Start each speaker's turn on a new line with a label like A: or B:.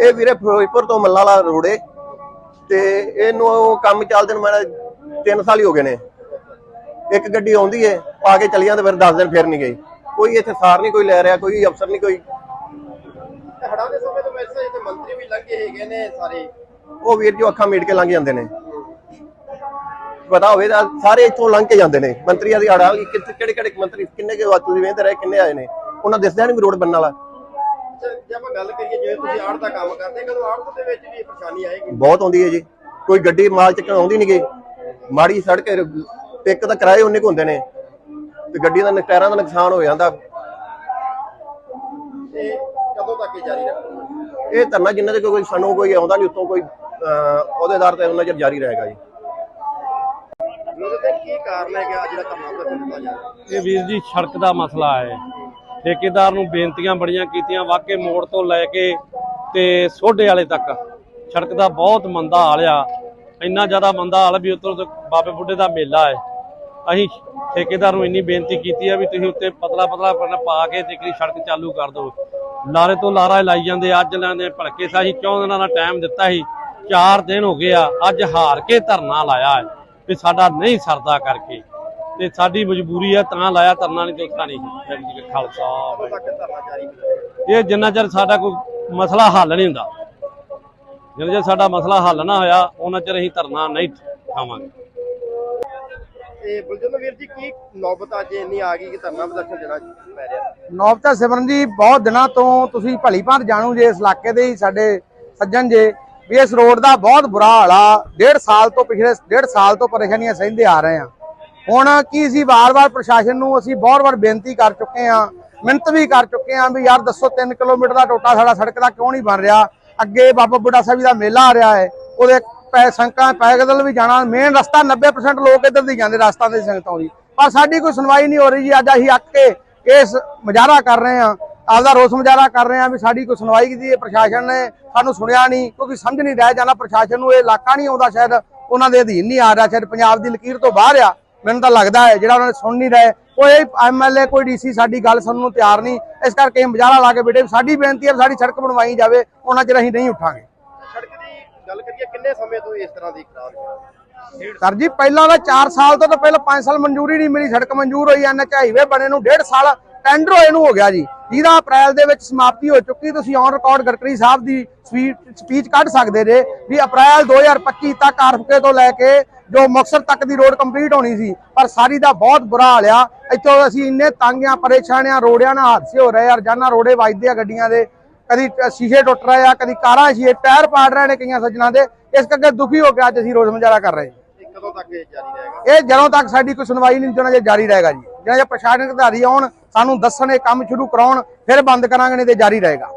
A: ਇਹ
B: ਵੀਰੇ ਫਿਰੋਜ਼ਪੁਰ ਤੋਂ ਮੱਲਾ ਵਾਲਾ ਰੋਡ ਏ ਤੇ ਇਹਨੂੰ ਕੰਮ ਚੱਲਦੇ ਨੂੰ ਮੈਂ 3 ਸਾਲ ਹੀ ਹੋ ਗਏ ਨੇ। ਇੱਕ ਗੱਡੀ ਆਉਂਦੀ ਏ ਪਾ ਕੇ ਚਲੀ ਜਾਂਦੇ ਫਿਰ 10 ਦਿਨ ਫਿਰ ਨਹੀਂ ਗਈ। ਕੋਈ ਇੱਥੇ ਸਾਰ ਨਹੀਂ ਕੋਈ ਲੈ ਰਿਹਾ ਕੋਈ ਅਫਸਰ ਨਹੀਂ ਕੋਈ।
A: ਤੇ ਹੜਾਂ ਦੇ ਸਮੇਂ ਤੋਂ ਵੈਸੇ ਇੱਥੇ ਮੰਤਰੀ ਵੀ ਲੱਗੇ ਹੈਗੇ ਨੇ ਸਾਰੇ।
B: ਉਹ ਵੀਰ ਜੋ ਅੱਖਾਂ ਮੀਟ ਕੇ ਲੰਘ ਜਾਂਦੇ ਨੇ। ਪਤਾ ਹੋਵੇ ਤਾਂ ਸਾਰੇ ਇੱਥੋਂ ਲੰਘ ਕੇ ਜਾਂਦੇ ਨੇ। ਮੰਤਰੀਆਂ ਦੀ ਆੜਾ ਕਿਹੜੇ ਕਿਹੜੇ ਮੰਤਰੀ ਕਿੰਨੇ ਕੇ ਤੁਸੀਂ ਵੇਂਦੇ ਰਹੇ ਕਿੰਨੇ ਆਏ ਨੇ? ਉਹਨਾਂ ਦਿਸਦਿਆਂ ਨਹੀਂ ਰੋਡ ਬਣਨ ਵਾਲਾ।
A: ਅੱਛਾ, ਜੇ ਆਪਾਂ ਗੱਲ ਕਰੀਏ ਜਿਵੇਂ ਤੁਸੀਂ ਆੜਤ ਦਾ ਕੰਮ ਕਰਦੇ ਕਦੋਂ ਆੜਤ ਦੇ ਵਿੱਚ ਵੀ ਇਹ ਪਰੇਸ਼ਾਨੀ ਆਏਗੀ?
B: ਬਹੁਤ ਆਉਂਦੀ ਹੈ ਜੀ। ਕੋਈ ਗੱਡੀ ਮਾਲ ਚੱਕਣ ਆਉਂਦੀ ਨਹੀਂ ਗਈ ਮਾੜੀ ਸੜਕ ਟਿੱਕ ਤਾਂ ਕਿਰਾਏ ਉਹਨੇ ਕੁ ਹੁੰਦੇ ਨੇ ਤੇ ਗੱਡੀ ਦਾ ਟਾਇਰਾਂ ਦਾ ਨੁਕਸਾਨ ਹੋ ਜਾਂਦਾ।
A: ਤੇ ਕਦੋਂ ਤੱਕ ਇਹ ਜਾਰੀ ਰੱਖੋਗੇ
B: ਇਹ ਧਰਨਾ ਜਿੰਨਾ ਤੱਕ ਕੋਈ ਸਾਨੂੰ ਕੋਈ ਆਉਂਦਾ ਨਹੀਂ ਉੱਤੋਂ ਕੋਈ ਅਹ, ਉਹਦੇਦਾਰ ਤੇ ਉਹਨਾਂ ਚਿਰ ਜਾਰੀ ਰਹੇਗਾ ਜੀ।
A: ਉਹਦੇ ਤੇ ਕੀ ਕਾਰਨ ਹੈ ਕਿ ਆ ਜਿਹੜਾ ਧਰਨਾ ਉੱਤੇ ਦਿੱਤਾ ਜਾ ਰਿਹਾ
C: ਇਹ ਵੀਰ ਜੀ ਸੜਕ ਦਾ ਮਸਲਾ ਹੈ। ਠੇਕੇਦਾਰ ਨੂੰ ਬੇਨਤੀਆਂ ਬੜੀਆਂ ਕੀਤੀਆਂ ਵਾਕੇ ਮੋੜ ਤੋਂ ਲੈ ਕੇ ਤੇ ਸੋਢੇ ਵਾਲੇ ਤੱਕ। ਸੜਕ ਦਾ ਬਹੁਤ ਮੰਦਾ ਹਾਲ ਆ। ਇੰਨਾ ਜ਼ਿਆਦਾ ਮੰਦਾ ਹਾਲ ਵੀ ਉੱਤੋਂ ਬਾਬੇ ਬੁੱਢੇ ਦਾ ਮੇਲਾ ਹੈ। ਅਸੀਂ ਠੇਕੇਦਾਰ ਨੂੰ ਇੰਨੀ ਬੇਨਤੀ ਕੀਤੀ ਆ ਵੀ ਤੁਸੀਂ ਉੱਤੇ ਪਤਲਾ ਪਤਲਾ ਪਨ ਪਾ ਕੇ ਤੇ ਸੜਕ ਚਾਲੂ ਕਰ ਦਿਓ। ਲਾਰੇ ਤੋਂ ਲਾਰਾ ਲਾਈ ਜਾਂਦੇ ਅੱਜ ਲੈਂਦੇ ਭਲਕੇ ਸਾਹੀ ਕਿਉਂ ਦਿਨਾਂ ਦਾ ਟਾਈਮ ਦਿੱਤਾ ਸੀ। 4 ਦਿਨ ਹੋ ਗਏ ਆ, ਅੱਜ ਹਾਰ ਕੇ ਧਰਨਾ ਲਾਇਆ ਹੈ ਵੀ ਸਾਡਾ ਨਹੀਂ ਸਰਦਾ ਕਰਕੇ। ਤੇ ਸਾਡੀ ਮਜਬੂਰੀ ਹੈ ਤਾਂ ਲਾਇਆ ਧਰਨਾ ਨਹੀਂ ਦੋਸਤਾਂ ਨਹੀਂ ਖਾਲਸਾ
A: ਇਹ
C: ਇਹ ਜਿੰਨਾ ਚਿਰ ਸਾਡਾ ਕੋਈ ਮਸਲਾ ਹੱਲ ਨਹੀਂ ਹੁੰਦਾ ਜਿੰਨਾ ਚਿਰ ਸਾਡਾ ਮਸਲਾ ਹੱਲ ਨਾ ਹੋਇਆ ਉਹਨਾਂ ਚਿਰ ਅਸੀਂ ਧਰਨਾ ਨਹੀਂ ਖਾਵਾਂਗੇ
A: ਤੇ ਬਲਜਿੰਦਰ ਵੀਰ ਜੀ ਕੀ ਨੌਬਤ ਅੱਜ ਇੰਨੀ ਆ ਗਈ ਕਿ ਧਰਨਾ ਪ੍ਰਦਰਸ਼ਨ ਦੇਣਾ ਪੈ ਰਿਹਾ?
D: ਨੌਬਤਾ ਸਿਮਰਨ ਜੀ ਬਹੁਤ ਦਿਨਾਂ ਤੋਂ ਤੁਸੀਂ ਭਲੀ ਭਾਂਤ ਜਾਣੂ ਜੇ ਇਸ ਇਲਾਕੇ ਦੇ ਹੀ ਸਾਡੇ ਸੱਜਣ ਜੇ ਵੀ ਇਸ ਰੋਡ ਦਾ ਬਹੁਤ ਬੁਰਾ ਹਾਲ ਆ। ਡੇਢ ਸਾਲ ਤੋਂ ਪਿਛਲੇ ਡੇਢ ਸਾਲ ਤੋਂ ਪਰੇਸ਼ਾਨੀਆਂ ਸਹਿੰਦੇ ਆ ਰਹੇ ਆ। ਹੁਣ ਕੀ ਸੀ, ਵਾਰ-ਵਾਰ ਪ੍ਰਸ਼ਾਸਨ ਨੂੰ ਅਸੀਂ ਬਹੁਤ ਵਾਰ ਬੇਨਤੀ ਕਰ ਚੁੱਕੇ ਆ ਮਿਹਨਤ ਵੀ ਕਰ ਚੁੱਕੇ ਆ ਵੀ ਯਾਰ ਦੱਸੋ 3 ਕਿਲੋਮੀਟਰ ਦਾ ਟੋਟਾ ਸਾਡਾ ਸੜਕ ਦਾ ਕਿਉਂ ਨਹੀਂ ਬਣ ਰਿਹਾ? ਅੱਗੇ ਬਾਬਾ ਬੁੱਢਾ ਸਾਹਿਬ ਦਾ ਮੇਲਾ ਆ ਰਿਹਾ ਹੈ, ਉਹਦੇ ਪੈ ਸੰਕਾਂ ਪੈਗਦਲ ਵੀ ਜਾਣਾ ਮੇਨ ਰਸਤਾ 90% ਲੋਕ ਇੱਧਰ ਦੀ ਜਾਂਦੇ ਰਸਤਾ ਦੇ ਸੰਗਤਾਂ ਦੀ। ਪਰ ਸਾਡੀ ਕੋਈ ਸੁਣਵਾਈ ਨਹੀਂ ਹੋ ਰਹੀ ਜੀ, ਅੱਜ ਅਸੀਂ ਅੱਕ ਕੇ ਇਸ ਮੁਜ਼ਾਹਰਾ ਕਰ ਰਹੇ ਆ ਆਪਦਾ ਰੋਸ ਮੁਜ਼ਾਹਰਾ ਕਰ ਰਹੇ ਆ ਵੀ ਸਾਡੀ ਕੋਈ ਸੁਣਵਾਈ ਕੀਤੀ ਹੈ, ਪ੍ਰਸ਼ਾਸਨ ਨੇ ਸਾਨੂੰ ਸੁਣਿਆ ਨਹੀਂ, ਕਿਉਂਕਿ ਸਮਝ ਨਹੀਂ ਰਹਿ ਜਾਣਾ, ਪ੍ਰਸ਼ਾਸਨ ਨੂੰ ਇਹ ਇਲਾਕਾ ਨਹੀਂ ਆਉਂਦਾ ਸ਼ਾਇਦ, ਉਹਨਾਂ ਦੇ ਅਧੀਨ ਨਹੀਂ ਆ ਰਿਹਾ, ਸ਼ਾਇਦ ਪੰਜਾਬ ਦੀ ਲਕੀਰ ਤੋਂ ਬਾਹਰ ਆ। ਮੈਨੂੰ ਤਾਂ ਲੱਗਦਾ ਹੈ ਜਿਹੜਾ ਉਹਨਾਂ ਨੇ ਸੁਣ ਨਹੀਂ ਰਹੇ ਕੋਈ ਐਮਐਲਏ ਕੋਈ ਡੀਸੀ ਸਾਡੀ ਗੱਲ ਸੁਣਨ ਨੂੰ ਤਿਆਰ ਨਹੀਂ। ਇਸ ਕਰਕੇ ਅਸੀਂ ਮੁਜ਼ਾਹਰਾ ਲਾ ਕੇ ਬੇਟੇ ਸਾਡੀ ਬੇਨਤੀ ਹੈ ਸਾਡੀ ਸੜਕ ਬਣਵਾਈ ਜਾਵੇ ਉਹਨਾਂ ਚਿਰ ਅਸੀਂ ਨਹੀਂ ਉੱਠਾਂਗੇ।
A: ਸੜਕ ਦੀ ਗੱਲ ਕਰੀਏ ਕਿੰਨੇ ਸਮੇਂ ਤੋਂ ਇਸ ਤਰ੍ਹਾਂ ਦੀ ਖਰਾਬ ਹੈ?
D: ਸਰ ਜੀ ਪਹਿਲਾਂ ਦਾ 4 ਸਾਲ ਤੋਂ ਤਾਂ ਪਹਿਲਾਂ 5 ਸਾਲ ਮਨਜ਼ੂਰੀ ਨਹੀਂ ਮਿਲੀ ਸੜਕ ਮਨਜ਼ੂਰ ਹੋਈ ਐਨਐਚ ਹਾਈਵੇ ਬਣੇ ਨੂੰ 1.5 ਸਾਲ ਟੈਂਡਰ ਹੋਏ ਨੂੰ ਹੋ ਗਿਆ ਜੀ। ਜਿਹਦਾ ਅਪ੍ਰੈਲ ਦੇ ਵਿੱਚ ਸਮਾਪਤੀ ਹੋ ਚੁੱਕੀ ਤੁਸੀਂ ਔਨ ਰਿਕਾਰਡ ਗਡਕਰੀ ਸਾਹਿਬ ਦੀ ਸਪੀਚ ਕੱਢ ਸਕਦੇ ਜੇ ਵੀ ਅਪ੍ਰੈਲ 2025 ਤੱਕ ਆਰਫਕੇ ਤੋਂ ਲੈ ਕੇ ਜੋ ਮੁਕਤਸਰ ਤੱਕ ਦੀ ਰੋਡ ਕੰਪਲੀਟ ਹੋਣੀ ਸੀ ਪਰ ਸਾਰੀ ਦਾ ਬਹੁਤ ਬੁਰਾ ਹਾਲ ਆ। ਇੱਥੋਂ ਅਸੀਂ ਇੰਨੇ ਤੰਗ ਆ ਪਰੇਸ਼ਾਨ ਆ ਰੋੜਿਆਂ ਨਾਲ ਹਾਦਸੇ ਹੋ ਰਹੇ ਆ ਰੋਜ਼ਾਨਾ ਰੋੜੇ ਵੱਜਦੇ ਆ ਗੱਡੀਆਂ ਦੇ। ਕਦੀ ਸ਼ੀਸ਼ੇ ਟੁੱਟ ਰਹੇ ਆ ਕਦੀ ਕਾਰਾਂ ਸ਼ੀਸ਼ੇ ਟਾਇਰ ਪਾੜ ਰਹੇ ਨੇ ਕਈਆਂ ਸੱਜਣਾ ਦੇ। ਇਸ ਕਰਕੇ ਦੁਖੀ ਹੋ ਕੇ ਅੱਜ ਅਸੀਂ ਰੋਜ਼ ਮੁਜ਼ਾਹਰਾ ਕਰ ਰਹੇ ਹਾਂ।
A: ਇਹ ਕਦੋਂ ਤੱਕ ਇਹ ਜਾਰੀ ਰਹੇਗਾ?
D: ਇਹ ਜਦੋਂ ਤੱਕ ਸਾਡੀ ਕੋਈ ਸੁਣਵਾਈ ਨਹੀਂ ਹੋਣਾ ਜੇ ਜਾਰੀ ਰਹੇਗਾ ਜੀ। ਜਿਹੜਾ ਪ੍ਰਸ਼ਾਸਨਿਕ ਅਧਿਕਾਰੀ ਆਉਣ, ਸਾਨੂੰ ਦੱਸਣ ਇਹ ਕੰਮ ਸ਼ੁਰੂ ਕਰਾਉਣ, ਫਿਰ ਬੰਦ ਕਰਾਂਗੇ, ਨਹੀਂ ਤੇ ਜਾਰੀ ਰਹੇਗਾ।